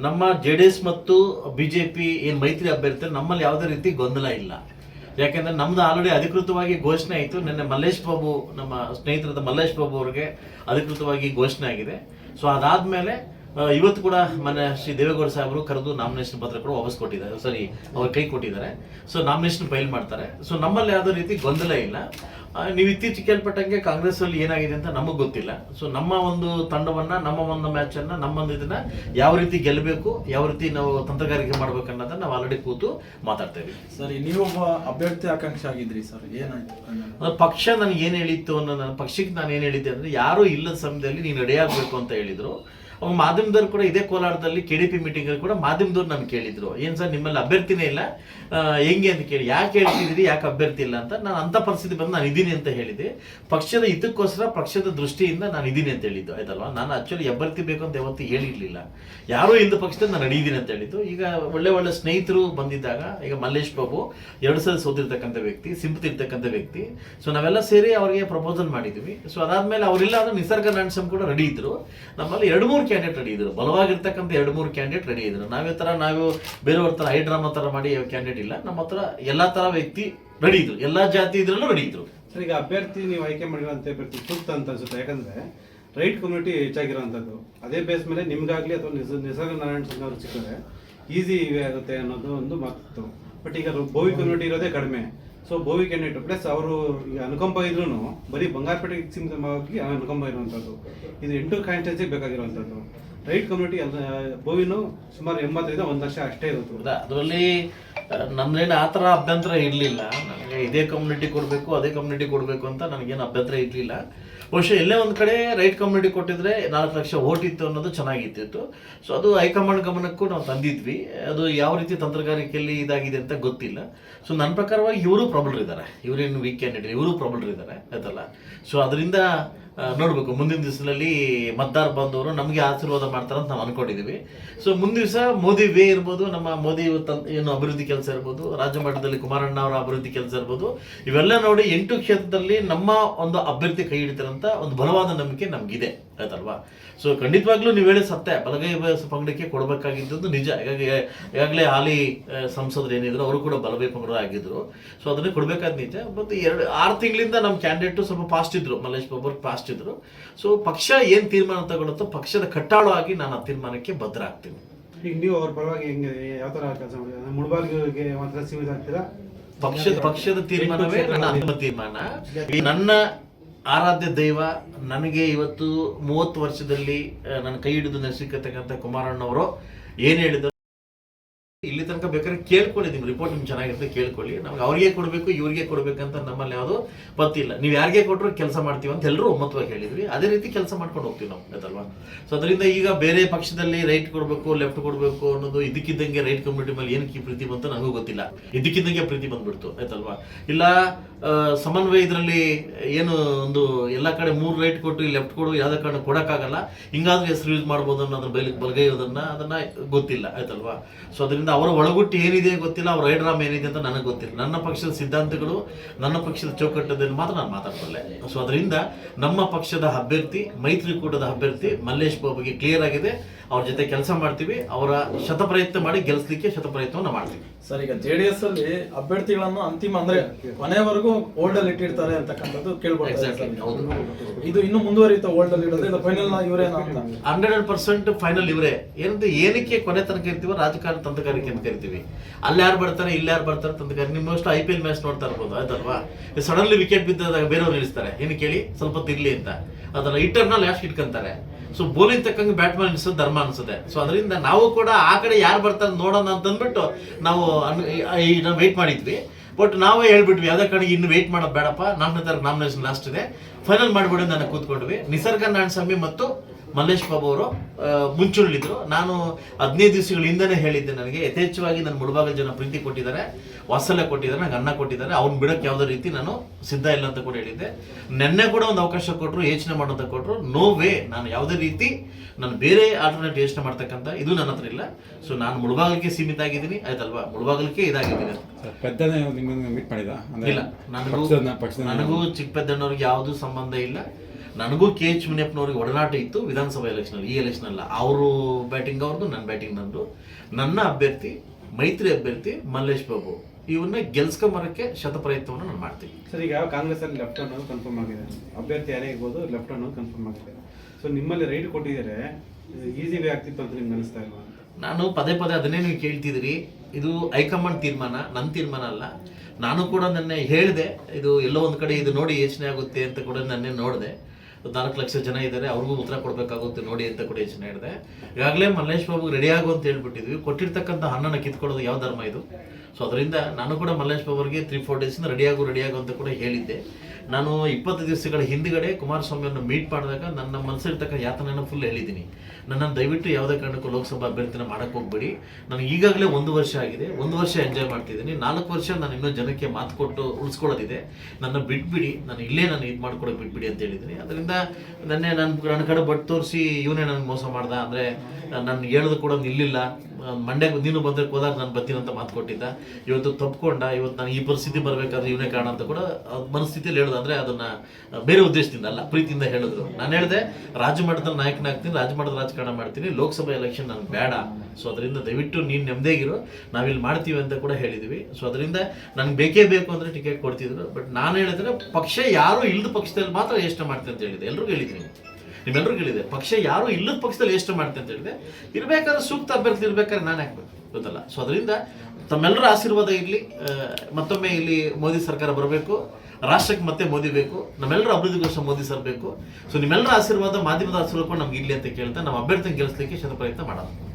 ನಮ್ಮ J D S ಮತ್ತು BJP ಏನ್ ಮೈತ್ರಿ ಅಭ್ಯರ್ಥಿ ನಮ್ಮಲ್ಲಿ ಯಾವುದೇ ರೀತಿ ಗೊಂದಲ ಇಲ್ಲ. ಯಾಕೆಂದ್ರೆ ನಮ್ದು ಆಲ್ರೆಡಿ ಅಧಿಕೃತವಾಗಿ ಘೋಷಣೆ ಆಯಿತು. ನಿನ್ನೆ ಮಲ್ಲೇಶ್ ಬಾಬು, ನಮ್ಮ ಸ್ನೇಹಿತರಾದ ಮಲ್ಲೇಶ್ ಬಾಬು ಅವರಿಗೆ ಅಧಿಕೃತವಾಗಿ ಘೋಷಣೆ ಆಗಿದೆ. ಸೊ ಅದಾದ್ಮೇಲೆ ಇವತ್ತು ಕೂಡ ಮನೆ ಶ್ರೀ ದೇವೇಗೌಡ ಸಾಹೇಬರು ಕರೆದು ನಾಮಿನೇಷನ್ ಪತ್ರ ಕೂಡ ವಾಪಸ್ ಕೊಟ್ಟಿದ್ದಾರೆ. ಸರಿ ಅವ್ರ ಕೈ ಕೊಟ್ಟಿದ್ದಾರೆ. ಸೊ ನಾಮಿನೇಷನ್ ಫೈಲ್ ಮಾಡ್ತಾರೆ. ಸೊ ನಮ್ಮಲ್ಲಿ ಯಾವುದೇ ರೀತಿ ಗೊಂದಲ ಇಲ್ಲ. ನೀವು ಇತ್ತೀಚೆಗೆ ಕೇಳ್ಪಟ್ಟಂಗೆ ಕಾಂಗ್ರೆಸ್ ಅಲ್ಲಿ ಏನಾಗಿದೆ ಅಂತ ನಮಗ್ ಗೊತ್ತಿಲ್ಲ. ಸೊ ನಮ್ಮ ಒಂದು ತಂಡವನ್ನ ನಮ್ಮ ಒಂದು ಮ್ಯಾಚ್ ಅನ್ನ ನಮ್ಮ ಒಂದು ಇದನ್ನ ಯಾವ ರೀತಿ ಗೆಲ್ಲಬೇಕು ಯಾವ ರೀತಿ ನಾವು ತಂತ್ರಗಾರಿಕೆ ಮಾಡ್ಬೇಕು ಅನ್ನೋದನ್ನ ನಾವು ಆಲ್ರೆಡಿ ಕೂತು ಮಾತಾಡ್ತೇವೆ ಸರಿ ನೀವೊಬ್ಬ ಅಭ್ಯರ್ಥಿ ಆಕಾಂಕ್ಷೆ ಆಗಿದ್ರಿ ಸರ್ ಏನಾಯ್ತು? ಪಕ್ಷ ನನಗೆ ಏನು ಹೇಳಿತ್ತು ಅನ್ನೋ ನನ್ನ ಪಕ್ಷಕ್ಕೆ ನಾನು ಏನು ಹೇಳಿದ್ದೆ ಅಂದ್ರೆ ಯಾರು ಇಲ್ಲದ ಸಮಯದಲ್ಲಿ ನೀನು ರೆಡಿ ಆಗ್ಬೇಕು ಅಂತ ಹೇಳಿದ್ರು. ಅವಾಗ ಮಾಧ್ಯಮದವ್ರು ಕೂಡ ಇದೇ ಕೋಲಾರದಲ್ಲಿ ಕೆ ಡಿ ಪಿ ಮೀಟಿಂಗ್ ಅಲ್ಲಿ ಕೂಡ ಮಾಧ್ಯಮದವ್ರು ನಮ್ಗೆ ಕೇಳಿದ್ರು. ಏನ್ ಸರ್, ನಿಮ್ಮಲ್ಲಿ ಅಭ್ಯರ್ಥಿನೇ ಇಲ್ಲ. ಹೆಂಗೆ ಅಂತ ಕೇಳಿ. ಯಾಕೆ ಹೇಳ್ತಿದ್ದೀರಿ, ಯಾಕೆ ಅಭ್ಯರ್ಥಿ ಇಲ್ಲ ಅಂತ ನಾನು ಅಂತ ಪರಿಸ್ಥಿತಿ ಬಂದು ನಾನು ಇದ್ದೀನಿ ಅಂತ ಹೇಳಿದೆ ಪಕ್ಷದ ಹಿತಕ್ಕೋಸ್ಕರ, ಪಕ್ಷದ ದೃಷ್ಟಿಯಿಂದ ನಾನು ಇದ್ದೀನಿ ಅಂತ ಹೇಳಿದ್ದು, ಆಯ್ತಲ್ವಾ? ನಾನು ಆಕ್ಚುಲಿ ಅಭ್ಯರ್ಥಿ ಬೇಕು ಅಂತ ಯಾವತ್ತೂ ಹೇಳಿರ್ಲಿಲ್ಲ. ಯಾರೋ ಇಲ್ಲದ ಪಕ್ಷದ ನಾನು ನಡೀತೀನಿ ಅಂತ ಹೇಳಿದ್ದು. ಈಗ ಒಳ್ಳೆ ಒಳ್ಳೆ ಸ್ನೇಹಿತರು ಬಂದಿದ್ದಾಗ, ಈಗ ಮಲ್ಲೇಶ್ ಬಾಬು, ಎರಡು ಸಲ ಸೋತಿರ್ತಕ್ಕಂಥ ವ್ಯಕ್ತಿ, ಸಿಂಪತಿ ಇರ್ತಕ್ಕಂಥ ವ್ಯಕ್ತಿ. ಸೊ ನಾವೆಲ್ಲ ಸೇರಿ ಅವರಿಗೆ ಪ್ರಪೋಸಲ್ ಮಾಡಿದ್ವಿ. ಸೊ ಅದಾದ್ಮೇಲೆ ಅವರಿಲ್ಲ ಅಂದ್ರೆ ನಿಸರ್ಗ ನಾನ್ಸಮ್ ಕೂಡ ರೆಡಿ ಇದ್ರು. ನಮ್ಮಲ್ಲಿ ಎರಡು ಮೂರು ಕ್ಯಾಂಡಿಡೇಟ್ ರೆಡಿ ಇದ್ರು. ಬಲವಾಗಿರ್ತಕ್ಕಂಥ ಎರಡು, ಮೂರು ಕ್ಯಾಂಡಿಡೇಟ್ ರೆಡಿ ಇದ್ರು. ನಾವೇ ಥರ ನಾವು ಬೇರೆಯವ್ರ ತರ ಹೈಡ್ರಾಮಾ ಥರ ಮಾಡಿ ಕ್ಯಾಂಡಿಡೇಟ್ ಇಲ್ಲ. ನಮ್ಮ ಹತ್ರ ಎಲ್ಲಾ ತರ ವ್ಯಕ್ತಿ ರೆಡಿ ಇದ್ರು. ಎಲ್ಲಾ ಜಾತಿ ಇದ್ರಲ್ಲೂ ರೆಡಿ ಇದ್ರು. ಸರ್, ಈಗ ಅಭ್ಯರ್ಥಿ ನೀವು ಆಯ್ಕೆ ಮಾಡಿರೋಂಥ ಅಭ್ಯರ್ಥಿ ಸೂಕ್ತ ಅಂತ ಅನ್ಸುತ್ತೆ. ಯಾಕಂದ್ರೆ ರೈಟ್ ಕಮ್ಯುನಿಟಿ ಹೆಚ್ಚಾಗಿರೋವಂಥದ್ದು. ಅದೇ ಬೇಸ್ ಮೇಲೆ ನಿಮ್ಗಾಗ್ಲಿ ಅಥವಾ ನಿಸ ನಿಸರ್ಗ ನಾರಾಯಣ ಸಿಂಗ್ ಅವರು ಸಿಕ್ಕಿದ್ರೆ ಈಸಿ ಇವೆ ಆಗುತ್ತೆ ಅನ್ನೋದು ಒಂದು ಮಾತು. ಬಟ್ ಈಗ ಬೋವಿ ಕಮ್ಯುನಿಟಿ ಇರೋದೇ ಕಡಿಮೆ. ಸೊ ಬೋವಿ ಕ್ಯಾಂಡಿಡೇಟ್ ಪ್ಲಸ್ ಅವರು ಈಗ ಅನುಕಂಪ ಇದ್ರೂ ಬರೀ ಬಂಗಾರಪೇಟೆ ಸೀಮಿತವಾಗಿ ಅನುಕಂಪ ಇರುವಂಥದ್ದು ಇದು ಎಂಟು ಕಾನ್ಸ್ಟೆನ್ಸಿಗೆ ಬೇಕಾಗಿರುವಂಥದ್ದು ರೈಟ್ ಕಮ್ಯುನಿಟಿ ಭೋವಿನೂ ಸುಮಾರು ಎಂಬತ್ತರಿಂದ ಒಂದು ಲಕ್ಷ ಅಷ್ಟೇ ಇರುತ್ತೆ ಅದರಲ್ಲಿ ನಮ್ದೇನು ಆ ಥರ ಅಭ್ಯಂತರ ಇರಲಿಲ್ಲ. ನನಗೆ ಇದೇ ಕಮ್ಯುನಿಟಿ ಕೊಡಬೇಕು, ಅದೇ ಕಮ್ಯುನಿಟಿ ಕೊಡಬೇಕು ಅಂತ ನನಗೇನು ಅಭ್ಯಂತರ ಇರಲಿಲ್ಲ. ಬಹುಶಃ ಎಲ್ಲೇ ಒಂದು ಕಡೆ ರೈಟ್ ಕಮ್ಯುನಿಟಿ ಕೊಟ್ಟಿದ್ರೆ ನಾಲ್ಕು ಲಕ್ಷ ಓಟ್ ಇತ್ತು ಅನ್ನೋದು ಚೆನ್ನಾಗಿತ್ತಿತ್ತು ಸೊ ಅದು ಹೈಕಮಾಂಡ್ ಗಮನಕ್ಕೂ ನಾವು ತಂದಿದ್ವಿ. ಅದು ಯಾವ ರೀತಿ ತಂತ್ರಗಾರಿಕೆಯಲ್ಲಿ ಇದಾಗಿದೆ ಅಂತ ಗೊತ್ತಿಲ್ಲ. ಸೊ ನನ್ನ ಪ್ರಕಾರವಾಗಿ ಇವರು ಪ್ರಾಬ್ಲರ್ ಇದ್ದಾರೆ ಇವರೇನು ವೀಕ್ ಕ್ಯಾಂಡಿಡೇಟ್ ಇವರು ಪ್ರಾಬ್ಲರ್ ಇದ್ದಾರೆ ಅದಲ್ಲ ಸೊ ಅದರಿಂದ ನೋಡಬೇಕು. ಮುಂದಿನ ದಿವಸದಲ್ಲಿ ಮತದಾರ ಬಂದವರು ನಮಗೆ ಆಶೀರ್ವಾದ ಮಾಡ್ತಾರೆ ಅಂತ ನಾವು ಅನ್ಕೊಂಡಿದ್ದೀವಿ ಸೊ ಮುಂದಿನ ದಿವಸ ಮೋದಿ ವೇ ಇರ್ಬೋದು. ನಮ್ಮ ಮೋದಿ ಏನು ಅಭಿವೃದ್ಧಿ ಕೆಲಸ ಇರ್ಬೋದು ರಾಜ್ಯ ಮಟ್ಟದಲ್ಲಿ ಕುಮಾರಣ್ಣ ಅವರ ಅಭಿವೃದ್ಧಿ ಕೆಲಸ ಇರ್ಬೋದು. ಇವೆಲ್ಲ ನೋಡಿ ಎಂಟು ಕ್ಷೇತ್ರದಲ್ಲಿ ನಮ್ಮ ಒಂದು ಅಭ್ಯರ್ಥಿ ಕೈ ಹಿಡಿತಾರಂತ ಒಂದು ಬಲವಾದ ನಂಬಿಕೆ ನಮ್ಗಿದೆ, ಆಯ್ತಲ್ವಾ? ಸೊ ಖಂಡಿತವಾಗ್ಲೂ ನೀವು ಹೇಳಿ ಸತ್ಯ, ಬಲಗೈ ಪಂಗಡಕ್ಕೆ ಕೊಡಬೇಕಾಗಿದ್ದು ನಿಜ. ಹಾಗಾಗಿ ಈಗಾಗಲೇ ಹಾಲಿ ಸಂಸದರು ಏನಿದ್ರು, ಅವರು ಕೂಡ ಬಲಗೈ ಪಂಗಡ ಆಗಿದ್ರು. ಸೊ ಅದನ್ನೇ ಕೊಡಬೇಕಾದ ನಿಜ. ಮತ್ತು ಎರಡು, ಆರು ತಿಂಗಳಿಂದ ನಮ್ಮ ಕ್ಯಾಂಡಿಡೇಟ್ ಸ್ವಲ್ಪ ಫಾಸ್ಟ್ ಇದ್ರು. ಮಲ್ಲೇಶ್ ಬಾಬು ಫಾಸ್ಟ್ ಇದ್ರು. ಸೊ ಪಕ್ಷ ಏನು ತೀರ್ಮಾನ ತಗೊಳುತ್ತೋ ಪಕ್ಷದ ಕಟ್ಟಾಳು ಆಗಿ ನಾನು ಆ ತೀರ್ಮಾನಕ್ಕೆ ಬದ್ಧರಾಗ್ತೀನಿ ಈಗ ನೀವು ಅವ್ರ ಪರವಾಗಿ ಹೆಂಗೆ ಯಾವ ಥರ ಕೆಲಸ ಮಾಡಿದ್ರೆ ಮುಳಬಾಗಿಲಿಗೆ ಮಾತ್ರ ಸೀಮಿತ ಆಗ್ತೀರಾ? ಪಕ್ಷದ ಪಕ್ಷದ ತೀರ್ಮಾನವೇ ನನ್ನ ಅಂತಿಮ ತೀರ್ಮಾನ. ಈ ನನ್ನ ಆರಾಧ್ಯ ದೈವ ನನಗೆ ಇವತ್ತು ಮೂವತ್ತು ವರ್ಷದಲ್ಲಿ ನನ್ನ ಕೈ ಹಿಡಿದು ನಡೆಸಿರ್ತಕ್ಕಂಥ ಕುಮಾರಣ್ಣವರು ಏನು ಹೇಳಿದ್ರು? ತನಕ ಬೇಕಾದ್ರೆ ಕೇಳ್ಕೊಳ್ಳಿ ನಿಮ್ಮ ರಿಪೋರ್ಟ್ ನಿಮ್ಗೆ ಚೆನ್ನಾಗಿರುತ್ತೆ, ಕೇಳ್ಕೊಳ್ಳಿ. ನಮ್ಗೆ ಅವ್ರಿಗೆ ಕೊಡಬೇಕು, ಇವ್ರಿಗೆ ಅಂತ ನಮ್ಮಲ್ಲಿ ಯಾವುದು ಪತ್ತಿಲ್ಲ. ನೀವು ಯಾರಿಗೆ ಕೊಟ್ಟರು ಕೆಲಸ ಮಾಡ್ತೀವಿ ಅಂತ ಎಲ್ಲರೂ ಒಮ್ಮತವಾಗಿ ಹೇಳಿದ್ವಿ. ಅದೇ ರೀತಿ ಕೆಲಸ ಮಾಡ್ಕೊಂಡು ಹೋಗ್ತೀವಿ ನಾವು ಅದಲ್ವಾ ಸೊ ಅದರಿಂದ ಈಗ ಬೇರೆ ಪಕ್ಷದಲ್ಲಿ ರೈಟ್ ಕೊಡಬೇಕು ಲೆಫ್ಟ್ ಕೊಡಬೇಕು ಅನ್ನೋದು ಇದಕ್ಕಿದ್ದಂಗೆ ರೈಟ್ ಕಮ್ಯುನಿಟಿ ಮೇಲೆ ಏನಕ್ಕೆ ಪ್ರೀತಿ ಬಂತು ನನಗೂ ಗೊತ್ತಿಲ್ಲ. ಇದಕ್ಕಿದ್ದಂಗೆ ಪ್ರೀತಿ ಬಂದ್ಬಿಡ್ತು ಆಯ್ತಲ್ವಾ ಇಲ್ಲ ಸಮನ್ವಯ ಇದರಲ್ಲಿ ಏನು ಒಂದು ಎಲ್ಲ ಕಡೆ ಮೂರು ರೈಟ್ ಕೊಟ್ಟು ಲೆಫ್ಟ್ ಕೊಡು, ಯಾವ್ದ ಕಾರಣ ಕೊಡಕ್ಕಾಗಲ್ಲ. ಹಿಂಗಾದ್ರೂ ಹೆಸರು ಯೂಸ್ ಮಾಡ್ಬೋದು ಅನ್ನೋದ್ರ ಬೈಲಿಗೆ ಬಲಗೈಯೋದನ್ನ, ಅದನ್ನ ಗೊತ್ತಿಲ್ಲ ಆಯ್ತಲ್ವಾ ಸೊ ಅದರಿಂದ ಅವರ ಒಳಗುಟ್ಟು ಏನಿದೆ ಗೊತ್ತಿಲ್ಲ, ಅವ್ರ ರೈಡ್ರಾಮ್ ಏನಿದೆ ಅಂತ ನನಗೆ ಗೊತ್ತಿಲ್ಲ. ನನ್ನ ಪಕ್ಷದ ಸಿದ್ಧಾಂತಗಳು, ನನ್ನ ಪಕ್ಷದ ಚೌಕಟ್ಟದಲ್ಲಿ ಮಾತ್ರ ನಾನು ಮಾತಾಡ್ಕೊಳ್ಳೆ. ಸೊ ಅದರಿಂದ ನಮ್ಮ ಪಕ್ಷದ ಅಭ್ಯರ್ಥಿ, ಮೈತ್ರಿಕೂಟದ ಅಭ್ಯರ್ಥಿ ಮಲ್ಲೇಶ್ ಬಾಬುಗೆ ಕ್ಲಿಯರ್ ಆಗಿದೆ. ಅವ್ರ ಜೊತೆ ಕೆಲಸ ಮಾಡ್ತೀವಿ ಅವರ ಶತಪ್ರಯತ್ನ ಮಾಡಿ ಗೆಲ್ಲಿಸಲಿಕ್ಕೆ ಶತ ಪ್ರಯತ್ನವನ್ನ ಮಾಡ್ತೀವಿ. ಸರ್ ಈಗ ಜೆಡಿಎಸ್ ಅಲ್ಲಿ ಅಭ್ಯರ್ಥಿಗಳನ್ನು ಅಂತಿಮ ಅಂದ್ರೆ ಕೊನೆವರೆಗೂ ಓಲ್ಡ್ ಅಲ್ಲಿ ಇಟ್ಟಿರ್ತಾರೆ ಅಂತಕ್ಕಂಥದ್ದು ಕೇಳ್ಬೋದು. ಇದು ಇನ್ನು ಮುಂದುವರಿಯುತ್ತಾ ಓಲ್ಡ್ ಅಲ್ಲಿ ಇಡೋದು ಫೈನಲ್ ಇವರೇ ಹಂಡ್ರೆಡ್ ಪರ್ಸೆಂಟ್ ಫೈನಲ್ ಇವರೇ. ಏನಂತ ಏನಕ್ಕೆ ಕೊನೆ ತನಕ ಇರ್ತೀವೋ ರಾಜಕಾರಣ ತಂತ್ರಗಾರಿಕೆ ಅಂತ ಕರಿತೀವಿ. ಅಲ್ಲಿ ಯಾರು ಬರ್ತಾರೆ ಇಲ್ಲಿ ಯಾರು ಬರ್ತಾರೆ ತಂತ್ರಗಾರಿಕೆ. ನಿಮ್ಮ ಅಷ್ಟು ಐ ಪಿ ಎಲ್ ಮ್ಯಾಚ್ ನೋಡ್ತಾ ಇರ್ಬೋದು ಆಯ್ತಲ್ವಾ? ಸಡನ್ಲಿ ವಿಕೆಟ್ ಬಿದ್ದಾಗ ಬೇರೆಯವ್ರು ನಿಲ್ಲಿಸ್ತಾರೆ. ಏನು ಕೇಳಿ? ಸ್ವಲ್ಪ ಹೊತ್ತು ಇರ್ಲಿ ಅಂತ ಅದನ್ನ ಇಟ್ಟರ್ನ ಲಾಸ್ಟ್ ಇಟ್ಕೊಂತಾರೆ? ಸೊ ಬೋಲಿಂಗ್ ತಕ್ಕಂಗೆ ಬ್ಯಾಟ್ಮನ್ ಅನಿಸೋದು ಧರ್ಮ ಅನ್ಸುತ್ತೆ. ಸೊ ಅದರಿಂದ ನಾವು ಕೂಡ ಆ ಕಡೆ ಯಾರು ಬರ್ತಾರೆ ನೋಡೋಣ ಅಂತ ಅಂದ್ಬಿಟ್ಟು ನಾವು ವೆಯ್ಟ್ ಮಾಡಿದ್ವಿ. ಬಟ್ ನಾವೇ ಹೇಳ್ಬಿಟ್ವಿ ಯಾವ್ದೇ ಕಡೆ ಇನ್ನು ವೆಯ್ಟ್ ಮಾಡೋದು ಬೇಡಪ್ಪ. ನಾಲ್ಕನೇ ತಾರೀಕು ನಾಮಿನೇಷನ್ ಲಾಸ್ಟ್ ಇದೆ. ಫೈನಲ್ ಮಾಡ್ಬಿಡಿ ನಾನು ಕೂತ್ಕೊಂಡ್ವಿ. ನಿಸರ್ಗ ನಾರಾಯಣಸ್ವಾಮಿ ಮತ್ತು ಮಲ್ಲೇಶ್ ಬಾಬು ಅವರು ಮುಂಚೂಣಿದ್ರು ನಾನು ಹದಿನೈದು ದಿವಸಗಳ ಹಿಂದೆನೇ ಹೇಳಿದ್ದೆ ನನಗೆ. ಯಥೇಚ್ಛವಾಗಿ ನನ್ನ ಮುಳುಬಾಗಲ್ ಜನ ಪ್ರೀತಿ ಕೊಟ್ಟಿದ್ದಾರೆ. ವಾತ್ಸಲ್ಯ ಕೊಟ್ಟಿದ್ದಾರೆ ನನಗೆ ಅನ್ನ ಕೊಟ್ಟಿದ್ದಾರೆ ಅವ್ನು ಬಿಡಕ್ಕೆ ಯಾವುದೇ ರೀತಿ ನಾನು ಸಿದ್ಧ ಇಲ್ಲ ಅಂತ ಕೂಡ ಹೇಳಿದ್ದೆ. ನೆನ್ನೆ ಕೂಡ ಒಂದು ಅವಕಾಶ ಕೊಟ್ಟರು ಯೋಚನೆ ಮಾಡೋಂತ ಕೊಟ್ಟರು ನೋ ವೇ ನಾನು ಯಾವುದೇ ರೀತಿ ನಾನು ಬೇರೆ ಆಲ್ಟರ್ನೇಟ್ ಯೋಚನೆ ಮಾಡ್ತಕ್ಕಂಥ ಇದು ನನ್ನ ಹತ್ರ ಇಲ್ಲ. ಸೊ ನಾನು ಮುಳುಬಾಗಲಿಕ್ಕೆ ಸೀಮಿತ ಆಗಿದ್ದೀನಿ ಆಯ್ತಲ್ವಾ? ಮುಳುಬಾಗಲಿಕ್ಕೆ ಇದಾಗಿದ್ದೀನಿ ಮೀಟ್ ಇಲ್ಲ ನನಗೂ ನನಗೂ ಚಿಕ್ಕಪೆದ್ದಣ್ಣವ್ರಿಗೆ ಯಾವುದು ಸಂಬಂಧ ಇಲ್ಲ. ನನಗೂ ಕೆ ಎಚ್ ಮುನಿಯಪ್ಪನವ್ರಿಗೆ ಒಡನಾಟ ಇತ್ತು ವಿಧಾನಸಭಾ ಎಲೆಕ್ಷನ್ ಈ ಎಲೆಕ್ಷನ್ ಅಲ್ಲ. ಅವರು ಬ್ಯಾಟಿಂಗ್ ಅವ್ರದ್ದು ನನ್ನ ಬ್ಯಾಟಿಂಗ್ ನಂದು ನನ್ನ ಅಭ್ಯರ್ಥಿ ಮೈತ್ರಿ ಅಭ್ಯರ್ಥಿ ಮಲ್ಲೇಶ್ ಬಾಬು ಇವನ್ನ ಗೆಲ್ಸ್ಕೊಂಬರಕ್ಕೆ ಶತ ಪ್ರಯತ್ನವನ್ನು ನಾನು ಮಾಡ್ತೀನಿ. ಸರ್ ಈಗ ಕಾಂಗ್ರೆಸ್ ಅಲ್ಲಿ ಲೆಫ್ಟ್ ಅನ್ನೋದು ಕನ್ಫರ್ಮ್ ಆಗಿದೆ. ಅಭ್ಯರ್ಥಿ ಯಾರೇ ಇರ್ಬೋದು ಲೆಫ್ಟ್ ಅನ್ನೋದು ಕನ್ಫರ್ಮ್ ಆಗಿದೆ. ಸೊ ನಿಮ್ಮಲ್ಲಿ ರೈಡ್ ಕೊಟ್ಟಿದ್ದಾರೆ. ಈಸಿ ವೇ ಆಗ್ತಿತ್ತು ಅಂತ ನಿಮ್ಗೆ ಅನಿಸ್ತಾ ಇಲ್ವಾ? ನಾನು ಪದೇ ಪದೇ ಅದನ್ನೇ ನೀವು ಕೇಳ್ತಿದ್ದೀರಿ. ಇದು ಹೈಕಮಾಂಡ್ ತೀರ್ಮಾನ ನನ್ನ ತೀರ್ಮಾನ ಅಲ್ಲ. ನಾನು ಕೂಡ ನನ್ನೆ ಹೇಳಿದೆ ಇದು ಎಲ್ಲೋ ಒಂದು ಕಡೆ ಇದು ನೋಡಿ ಯೋಚನೆ ಆಗುತ್ತೆ ಅಂತ ಕೂಡ ನನ್ನೇ ನೋಡಿದೆ. ನಾಲ್ಕು ಲಕ್ಷ ಜನ ಇದ್ದಾರೆ, ಅವ್ರಿಗೂ ಉತ್ತರ ಕೊಡಬೇಕಾಗುತ್ತೆ ನೋಡಿ ಅಂತ ಕೂಡ ಯೋಚನೆ ಹೇಳಿದೆ ಈಗಾಗಲೇ ಮಲ್ಲೇಶ್ ಬಾಬು ರೆಡಿ ಆಗು ಅಂತ ಹೇಳ್ಬಿಟ್ಟಿದ್ವಿ. ಕೊಟ್ಟಿರ್ತಕ್ಕಂಥ ಹಣ್ಣನ್ನು ಕಿತ್ಕೊಳ್ಳೋದು ಯಾವ ಧರ್ಮ ಇದು? ಸೊ ಅದರಿಂದ ನಾನು ಕೂಡ ಮಲ್ಲೇಶ್ ಬಾಬು ಅವರಿಗೆ ತ್ರೀ ಫೋರ್ ಡೇಸಿಂದ ರೆಡಿ ಆಗು ರೆಡಿ ಆಗು ಅಂತ ಕೂಡ ಹೇಳಿದ್ದೆ. ನಾನು ಇಪ್ಪತ್ತು ದಿವಸಗಳ ಹಿಂದ್ಗಡೆ ಕುಮಾರಸ್ವಾಮಿಯನ್ನು ಮೀಟ್ ಮಾಡಿದಾಗ ನನ್ನ ಮನಸ್ಸಲ್ಲಿರ್ತಕ್ಕ ಯಾತನೆಯನ್ನು ಫುಲ್ ಹೇಳಿದ್ದೀನಿ. ನನ್ನನ್ನು ದಯವಿಟ್ಟು ಯಾವುದೇ ಕಾರಣಕ್ಕೂ ಲೋಕಸಭಾ ಅಭ್ಯರ್ಥಿನ ಮಾಡಕ್ಕೆ ಹೋಗ್ಬೇಡಿ. ನನಗೆ ಈಗಾಗಲೇ ಒಂದು ವರ್ಷ ಆಗಿದೆ. ಒಂದು ವರ್ಷ ಎಂಜಾಯ್ ಮಾಡ್ತಿದ್ದೀನಿ. ನಾಲ್ಕು ವರ್ಷ ನಾನು ಇನ್ನೂ ಜನಕ್ಕೆ ಮಾತು ಕೊಟ್ಟು ಉಳಿಸ್ಕೊಳ್ಳೋದಿದೆ. ನನ್ನ ಬಿಟ್ಬಿಡಿ. ನಾನು ಇಲ್ಲೇ ನಾನು ಇದು ಮಾಡ್ಕೊಡೋಕೆ ಬಿಟ್ಬಿಡಿ ಅಂತ ಹೇಳಿದ್ದೀನಿ. ಅದರಿಂದ ನನ್ನೆ ನನ್ನ ನನ್ನ ಕಡೆ ಬಟ್ ತೋರಿಸಿ ಇವನೇ ನನಗೆ ಮೋಸ ಮಾಡ್ದ ಅಂದರೆ ನಾನು ಹೇಳೋದು ಕೂಡ ನಿಲ್ಲಿಲ್ಲ. ಮಂಡ್ಯಕ್ಕೆ ನೀನು ಬಂದ್ರೆ ಹೋದಾಗ ನಾನು ಬರ್ತೀನಿ ಅಂತ ಮಾತು ಕೊಟ್ಟಿದ್ದ. ಇವತ್ತು ತಪ್ಪಿಕೊಂಡ ಇವತ್ತು ನಾನು ಈ ಪರಿಸ್ಥಿತಿ ಬರಬೇಕಾದ್ರೆ ಇವನೇ ಕಾರಣ ಅಂತ ಕೂಡ ಮನಸ್ಥಿತಿಯಲ್ಲಿ ಹೇಳೋದು. ಅಂದ್ರೆ ಅದನ್ನ ಬೇರೆ ಉದ್ದೇಶದಿಂದ ಅಲ್ಲ, ಪ್ರೀತಿಯಿಂದ ಹೇಳಿದ್ರು ನಾನು ಹೇಳಿದೆ ಮಟ್ಟದಲ್ಲಿ ನಾಯಕನಾಗ್ತೀನಿ ರಾಜ್ಯ ರಾಜಕಾರಣ ಮಾಡ್ತೀನಿ, ಲೋಕಸಭಾ ಎಲೆಕ್ಷನ್ ನನಗೆ ಬೇಡ. ಸೊ ಅದರಿಂದ ದಯವಿಟ್ಟು ನೀನು ನೆಮ್ಮದಿಯಾಗಿರು. ನಾವಿಲ್ಲಿ ಮಾಡ್ತೀವಿ ಅಂತ ಕೂಡ ಹೇಳಿದ್ವಿ. ಸೊ ಅದರಿಂದ ನನಗೆ ಬೇಕೇ ಬೇಕು ಅಂದ್ರೆ ಟಿಕೆಟ್ ಕೊಡ್ತಿದ್ರು. ಬಟ್ ನಾನು ಹೇಳಿದ್ರೆ ಪಕ್ಷ ಯಾರು ಇಲ್ಲದ ಪಕ್ಷದಲ್ಲಿ ಮಾತ್ರ ಎಷ್ಟು ಮಾಡ್ತೀನಿ ಅಂತ ಹೇಳಿದೆ. ಎಲ್ರಿಗೂ ಹೇಳಿದ್ದೀನಿ ನಿಮ್ಮೆಲ್ಲರೂ ಹೇಳಿದೆ. ಪಕ್ಷ ಯಾರು ಇಲ್ಲದ ಪಕ್ಷದಲ್ಲಿ ಎಷ್ಟು ಮಾಡ್ತೀನಿ ಅಂತ ಹೇಳಿದೆ. ಇರ್ಬೇಕಾದ್ರೆ ಸೂಕ್ತ ಅಭ್ಯರ್ಥಿ ಇರ್ಬೇಕಾದ್ರೆ ನಾನು ಹಾಕ್ಬೇಕು ಗೊತ್ತಲ್ಲ? ಸೊ ಅದರಿಂದ ತಮ್ಮೆಲ್ಲರ ಆಶೀರ್ವಾದ ಇರಲಿ ಮತ್ತೊಮ್ಮೆ ಇಲ್ಲಿ ಮೋದಿ ಸರ್ಕಾರ ಬರಬೇಕು, ರಾಷ್ಟ್ರಕ್ಕೆ ಮತ್ತೆ ಮೋದಿ ಬೇಕು, ನಮ್ಮೆಲ್ಲರ ಅಭಿವೃದ್ಧಿಗೋಸ್ಕರ ಮೋದಿ ಸರ್ ಬೇಕು. ಸೊ ನಿಮ್ಮೆಲ್ಲರ ಆಶೀರ್ವಾದ, ಮಾಧ್ಯಮದ ಆಶೀರ್ವಾದ ನಮ್ಗೆ ಇರಲಿ ಅಂತ ಕೇಳ್ತಾ, ನಮ್ಮ ಅಭ್ಯರ್ಥಿನ ಗೆಲ್ಲಿಸ್ಲಿಕ್ಕೆ ಶತ ಪ್ರಯತ್ನ ಮಾಡೋಣ.